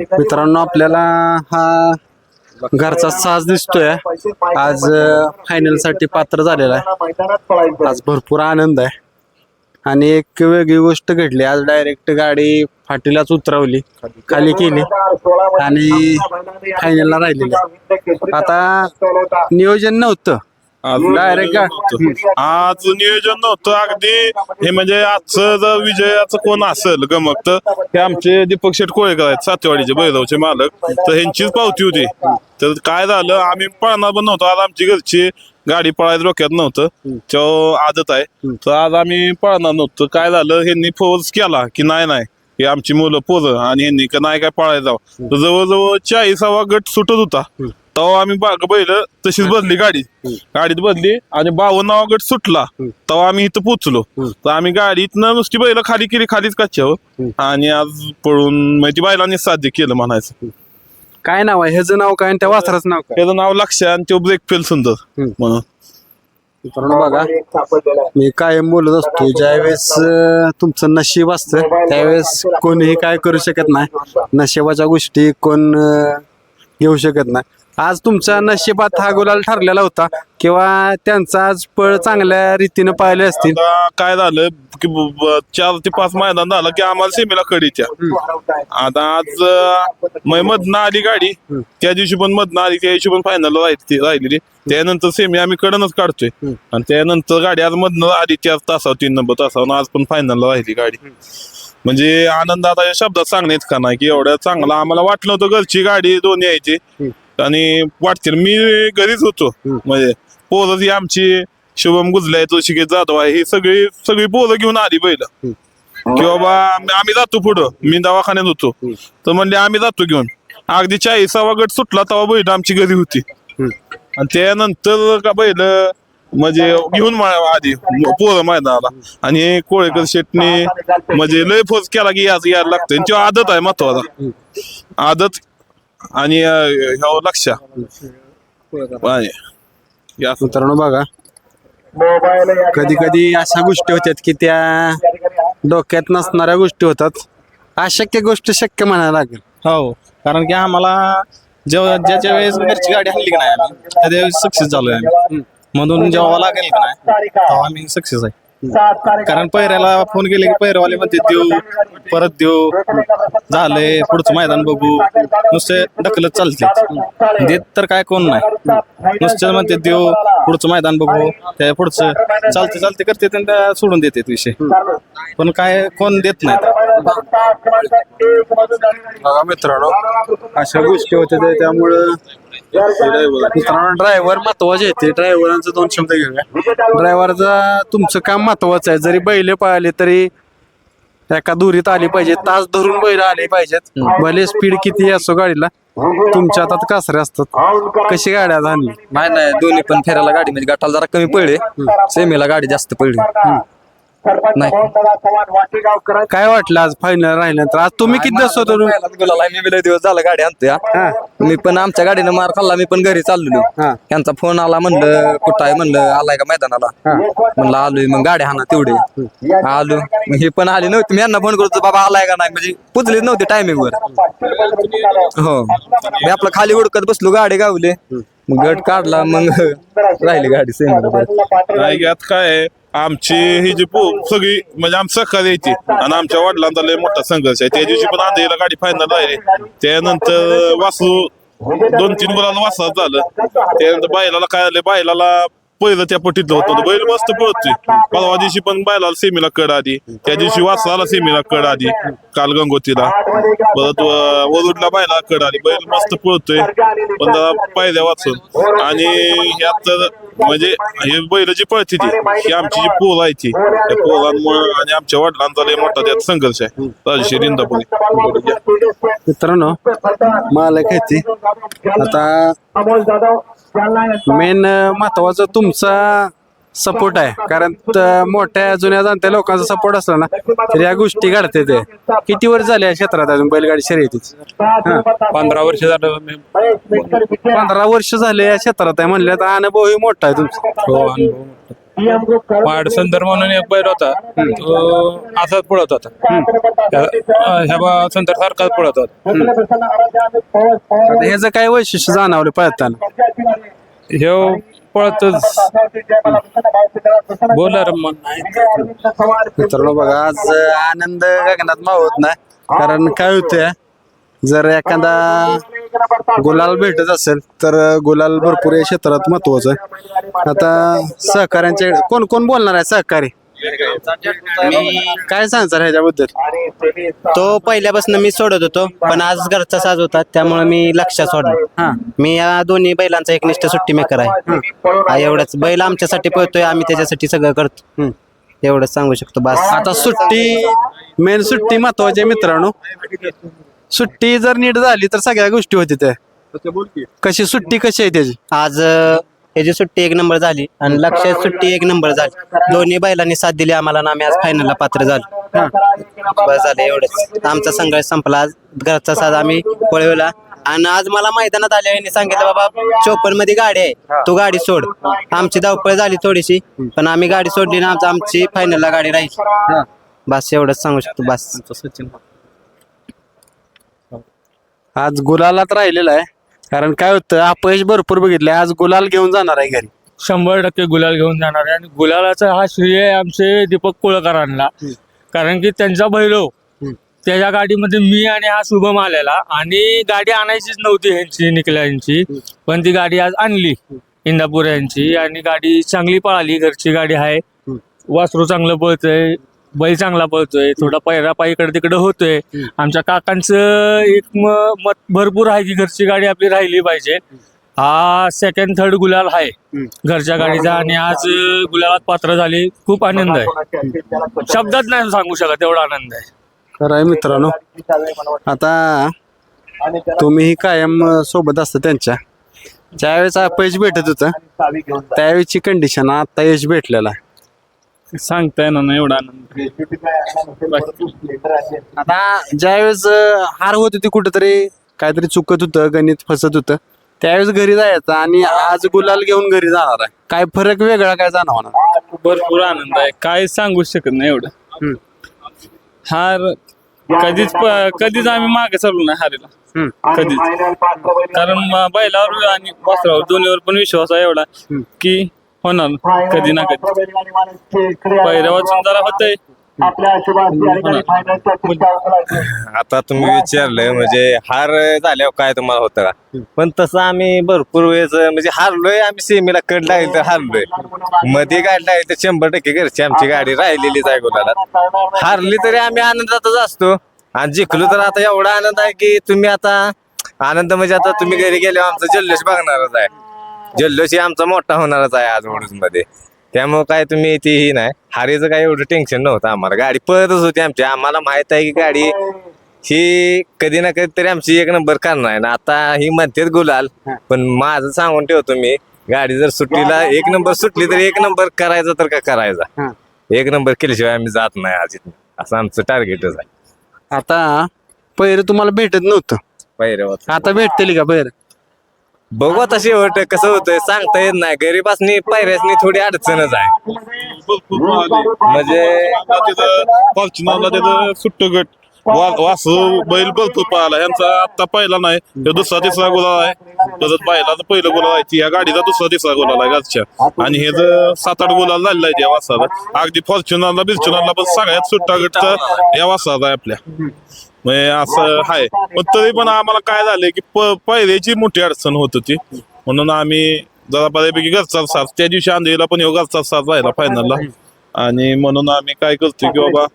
मित्रांनो आपल्याला हा घरचा साज दिसतोय. आज फायनलसाठी पात्र झालेला आहे. आज भरपूर आनंद आहे. आणि एक वेगळी गोष्ट घडली. आज डायरेक्ट गाडी फाटीलाच उतरवली खाली केली आणि फायनलला राहिलेली. आता नियोजन नव्हतं. डायरेक्ट आज नियोजन नव्हतं अगदी. हे म्हणजे आजचं जर विजयाचं कोण असेल गमक तर हे आमचे दीपक शेठ कोळेकर आहेत सातेवाडीचे बैलगावचे मालक. तर ह्यांचीच पावती होती. तर काय झालं आम्ही पळणार पण नव्हतो. आज आमची घरची गाडी पळायला डोक्यात नव्हतं. तो आदत आहे. तर आज आम्ही पळणार नव्हतं. काय झालं ह्यांनी फोर्स केला की नाही नाही. हे आमची मुलं पोरं आणि ह्यांनी का नाही काय पळायला जावं जवळजवळ चाळीसावा गट सुटत होता. तेव्हा आम्ही बाग बैल तशीच बदली गाडी. गाडीत बदली आणि बावन्नावा गट सुटला. तेव्हा आम्ही इथं पोचलो तर आम्ही गाडीतनं नुसती बैल खाली केली खालीच कच्च्यावर. आणि आज पळून म्हणजे ती बैलांनी साध्य केलं म्हणायचं. काय नाव आहे? ह्याचं नाव काय आणि त्या वासराचं नाव काय? त्याचं नाव लक्ष आणि तो ब्रेक फेल सुंदर म्हणून. मित्रांनो बघा मी कायम बोलत असतो ज्यावेळेस अं, तुमचं नशीब असतं त्यावेळेस कोणीही काय करू शकत नाही. नशिबाच्या गोष्टी कोण अं, घेऊ शकत नाही. आज तुमच्या नशिबात हा गुलाल ठरलेला होता किंवा त्यांचा आज पळ चांगल्या रीतीने पाहिले असतील? आता काय झालं की ब- ब- चार ते पाच मैदान झालं की आम्हाला सेमीला कडीच्या आता आज अं, मै मधनं आली गाडी. त्या दिवशी पण मधनं आली त्या दिवशी पण फायनल राहिली राहिलेली. त्यानंतर सेमी आम्ही कडनच काढतोय. आणि त्यानंतर गाडी आज मधनं आली चार तासावर तीन नंबर तासावर. आज पण फायनल राहिली गाडी. म्हणजे आनंद आता या शब्दात सांगण्यात का नाही की एवढ्या चांगला आम्हाला वाटलं होतं घरची गाडी दोन्ही यायची. आणि वाटतील मी घरीच होतो. म्हणजे पोरं ही आमची शुभम गुजले ऋषिकेश जाधव आहे ही सगळी सगळी पोरं घेऊन आली पहिलं की बाबा आम्ही जातो पुढं. मी दवाखान्यात होतो. तर म्हणले आम्ही जातो घेऊन. अगदी चाळीसावा गट सुटला तेव्हा बैल आमची घरी होती. आणि त्यानंतर का बैल म्हणजे घेऊन आधी पोरं मैदानाला. आणि कोळेकर शेटने म्हणजे लय फोर्स केला की याच यायला लागतं आणि तो आदत आहे महत्त्वाचा. आदत आणि अं, ह्यो लक्ष आणि या मित्रांनो बघा. कधी कधी अशा गोष्टी होतात की त्या डोक्यात नसणाऱ्या गोष्टी होतात. अशक्य गोष्ट शक्य म्हणायला लागेल. हो कारण की आम्हाला जेव्हा ज्याच्या वेळेस घरची गाडी हल्ली की नाही आम्ही त्या त्यावेळेस सक्सेस झालोय आम्ही. म्हणून जेव्हा लागेल की नाही तेव्हा आम्ही सक्सेस आहे. कारण पैऱ्याला फोन केले की पैरवाले म्हणते देऊ परत देऊ. झालंय पुढचं मैदान बघू. नुसते ढकलत चालते. देत तर काय कोण नाही. नुसतं म्हणते देऊ पुढचं मैदान बघू. त्या पुढचं चालते चालते करते आणि त्या सोडून देते विषय. पण काय कोण देत नाही. मित्रांनो अशा गोष्टी होत्या त्या- त्यामुळं मित्रांनो ड्रायव्हर महत्त्वाचे आहेत. ते ड्रायव्हरांचं दोन शब्द घेऊया. ड्रायव्हरचा तुमचं काम महत्वाचं आहे. जरी बैल पळाले तरी एका दुरीत आली पाहिजे तास धरून बैल आले पाहिजेत. भले स्पीड किती असो गाडीला तुमच्या हातात कासरे असतात. कशी गाड्या आणली नाही नाही दोन्ही पण फेरायला गाडी म्हणजे गटाला जरा कमी पडले. सेमीला गाडी जास्त पडली. नाही. काय वाटलं आज फायनल राहिल्यानंतर? आज तुम्ही किती दिवस होतो? गुलाला मी बी लय दिवस झाला गाडी आणतोय हा. मी पण आमच्या गाडीनं मार खाल्ला मी पण घरी चाललेलो. हा. त्यांचा फोन आला म्हणलं कुठं आहे म्हणलं आलाय का मैदानाला? म्हणलं आलोय मग गाडी हाना तेवढे. आलो. मग हे पण आले नव्हते मी यांना फोन करतो बाबा आलाय का नाही? म्हणजे पुजलीच नव्हती टायमिंग वर. हो. मी आपलं खाली उडकत बसलो गाडी गावले. मग गट काढला मग राहिली गाडी यात काय आहे, आमची ही जी पो सगळी म्हणजे आमचं सहकार्य येते आणि आमच्या वडिलांचा लय मोठा संघर्ष आहे. त्या दिवशी पण आंधळीला गाडी फायनल राहिली त्यानंतर वासू दोन तीन मुलाला वासात झालं. त्यानंतर बैलाला काय आलं? बैलाला पहिलं त्या पटीतलं होतं. बैल मस्त पळतोय. परवा दिवशी पण बैलाला सेमीला कड आधी त्या दिवशी वासाला सेमीला कड आधी काल गंगोतीला परत व- वरुडला बैला कड आली. बैल मस्त पळतोय. पण जरा पायऱ्या वाचून. आणि यात तर म्हणजे हे बैल जी पळते ती ही आमची जी पोर आहे ती त्या पोरांमुळे आणि आमच्या वडिलांचा लय मोठा त्यात संघर्ष आहे. राजश्री रिंदापुरी. मित्रांनो मालक आहे ती. आता मेन महत्वाचं तुमचा सपोर्ट आहे. कारण त- मोठ्या जुन्या जाणत्या लोकांचा सपोर्ट असला ना तर या गोष्टी घडते ते. किती वर्ष झाले या क्षेत्रात अजून बैलगाडी शर्यतीच? पंधरा वर्ष झालं मी. पंधरा वर्ष झाले या क्षेत्रात आहे म्हणलं तर अनुभव ही मोठा आहे तुमचा. हो अनुभव वाडसंदर म्हणून एक बैल होता. तो असाच पळत होता. त्या- ह्या बा सुंदर सारखाच पळत होता. आता ह्याचं काय वैशिष्ट्य जाणवलं पळताना? ह्यो पळतच. बोलर म्हणून मित्रांनो बघा आज आनंद गगनात मावत नाही. कारण काय होतंय जर एखादा गुलाल भेटत असेल तर गुलाल भरपूर या क्षेत्रात महत्वाचं आहे. आता सहकाऱ्यांच्या कोण कोण बोलणार आहे सहकारी? काय सांगणार ह्याच्याबद्दल? तो पहिल्यापासून मी सोडत होतो पण आज घरचा साज होता त्यामुळे मी लक्षात सोडलं. हा. मी या दोन्ही बैलांचा एकनिष्ठ सुट्टी मेकर आहे. हा, एवढंच. बैल आमच्यासाठी पळतोय आम्ही त्याच्यासाठी सगळं करतो. एवढंच सांगू शकतो बस. आता सुट्टी मेन सुट्टी महत्वाची आहे मित्रांनो. सुट्टी जर नीट झाली तर सगळ्या गोष्टी होती त्या. कशी सुट्टी कशी आहे त्याची? आज अं, ह्याची सुट्टी एक नंबर झाली आणि लक्षात सुट्टी एक नंबर झाली. दोन्ही बैलांनी साथ दिली आम्हाला आणि आम्ही आज फायनलला पात्र झालो. बस झालं एवढंच. आमचा संघर्ष संपला. आज घरचा साज आम्ही पळवला आणि आज मला मैदानात आल्या यांनी सांगितलं बाबा चोपनमध्ये गाडी आहे. तू गाडी सोड. आमची धावपळ झाली थोडीशी पण आम्ही गाडी सोडली ना आमचं आमची फायनलला गाडी राहील. बस एवढंच सांगू शकतो बस. आज गुलालात राहिलेला आहे. कारण काय होतं अपयश भरपूर बघितलंय. आज गुलाल घेऊन जाणार आहे घरी. शंभर टक्के गुलाल घेऊन जाणार आहे. आणि गुलालाचा हा श्रेय आहे आमचे दीपक कोळकरांना. कारण की त्यांचा भैरव त्याच्या गाडीमध्ये मी आणि हा शुभम आलेला. आणि गाडी आणायचीच नव्हती ह्यांची निकल्या यांची पण ती गाडी आज आणली इंदापूर यांची आणि गाडी चांगली पळाली. घरची गाडी आहे. वासरू चांगलं पळतोय. बैल चांगला पळतोय थोडा पैरा पाय इकडे तिकडे होतोय. आमच्या काकांचं एक म- मत भरपूर आहे की घरची गाडी आपली राहिली पाहिजे. हा सेकंड थर्ड गुलाल आहे. घरच्या गाडीचा आणि आज अं, गुलालात पात्र झाली. खूप आनंद आहे. शब्दात नाही सांगू शकत एवढा आनंद आहे. खरं आहे मित्रांनो. आता तुम्हीही कायम अं, सोबत असता त्यांच्या. ज्यावेळेस अपयश भेटत होतं त्यावेळेची कंडिशन आता यश भेटलेलं आहे. सांगता येणार नाही एवढा आनंद. आता ज्यावेळेस अं, हार होत होती कुठेतरी काहीतरी चुकत होतं गणित फसत होतं त्यावेळेस घरी जायचं आणि आज गुलाल घेऊन घरी जाणार आहे. काय फरक वेगळा काय जाणवणार? भरपूर आनंद आहे. काय सांगू शकत नाही एवढं. हार कधीच प- कधीच आम्ही मागे चालू नाही हारीला. कधीच. कारण म- बैलावर आणि वासरावर दोन्हीवर पण विश्वास आहे एवढा की होणार कधी ना कधी. पहिल्या वाचून जरा होतंय. आता तुम्ही विचारलंय म्हणजे हार झाल्यावर काय तुम्हाला होतं का? पण तसं आम्ही भरपूर वेळेस म्हणजे हारलोय आम्ही सेमीला कड लागली तर हारलोय. मध्ये गाडी लागली तर शंभर टक्के घरची आमची गाडी राहिलेलीच आहे गुलाला हारली तरी आम्ही आनंदातच असतो. आणि जिंकलो तर आता एवढा आनंद आहे की तुम्ही आता आनंद म्हणजे आता तुम्ही घरी गेल्यावर आमचा जल्लोष बघणारच आहे. जल्लोष ही आमचा मोठा होणारच आहे आज वडूजमध्ये त्यामुळे काय तुम्ही तीही नाही. हारीचं काय एवढं टेन्शन नव्हतं आम्हाला. गाडी पळतच होती आमची. आम्हाला माहीत आहे की गाडी ही कधी ना कधी तरी आमची एक नंबर करणार आहे. ना आता ही म्हणतेच गुलाल पण माझं सांगून ठेवतो मी गाडी जर सुट्टीला एक नंबर सुटली तर एक नंबर करायचा तर का करायचा? एक नंबर केल्याशिवाय आम्ही जात नाही आज इथून. असं आमचं टार्गेटच आहे. आता पैर तुम्हाला भेटत नव्हतं. पहिल्यावर आता भेटतील का पैर बघू आता शेवट कसं होतंय. सांगता येत नाही. गरीबासनी पायऱ्यासनी थोडी अडचणच आहे. म्हणजे फॉर्च्युनरला त्याचं सुट्ट गट. वा- वासू बैल भरपूर पाहिला यांचा आता पहिला नाही. ह्यो दुसरा तिसरा गुलाल आहे. तसंच तर पहिलं गुलाल आहे. ती या गाडीचा दुसरा तिसरा गुलाल आहे घरच्या. आणि हे जर सात आठ गुलाल झालेला आहे त्या वासाला. अगदी फॉर्च्युनरला बिर्च्युनरला पण सगळ्यात सुट्टा गटचा या वासाचा आहे आपल्या. म्हणजे असं आहे पण तरी पण आम्हाला काय झालंय की प- पहिल्याची मोठी अडचण होत होती. म्हणून आम्ही जरा बऱ्यापैकी घरचा साथ त्या दिवशी आंधळीला पण ह्यो घरचा साथ राहिला फायनलला आणि म्हणून आम्ही काय करतो की बाबा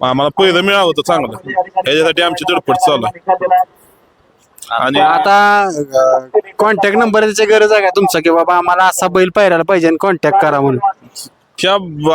आम्हाला पहिलं मिळावं होतं चांगलं. याच्यासाठी आमची धडपड चालू आहे. आणि आता कॉन्टॅक्ट नंबर त्याची गरज आहे का तुमचा? की बाबा आम्हाला असा बैल पायरायला पाहिजे आणि कॉन्टॅक्ट करा म्हणून. त्या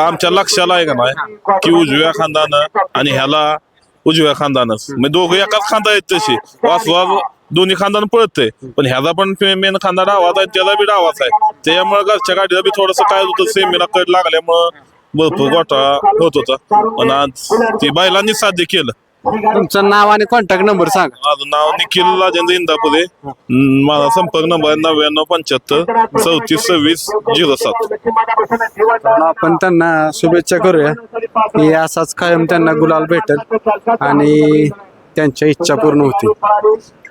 आमच्या लक्षाला आहे का नाही? की उजव्या खांदानं आणि ह्याला उजव्या खांदानच. म्हणजे दोघं एकाच खांदा आहेत तशी. वासवास दोन्ही खांदानं पळतंय. पण ह्याचा पण मेन खांदा डावाच आहे त्याचा बी डावाच आहे. त्यामुळे घरच्या गाडीला बी थोडस काय होतं सेमीला कड लागल्यामुळं भरपूर गोठा होत होता. पण आज ती बैलांनी साध्य केलं. तुमचं नाव आणि कॉन्टॅक्ट नंबर सांगा. माझं नाव निखिल राजेंद्र इंदापुरे. अं, माझा संपर्क नंबर आहे नव्याण्णव पंच्याहत्तर चौतीस सव्वीस झिरो सात. आपण त्यांना शुभेच्छा करूया. की असाच कायम त्यांना गुलाल भेटेल आणि त्यांच्या इच्छा पूर्ण होतील.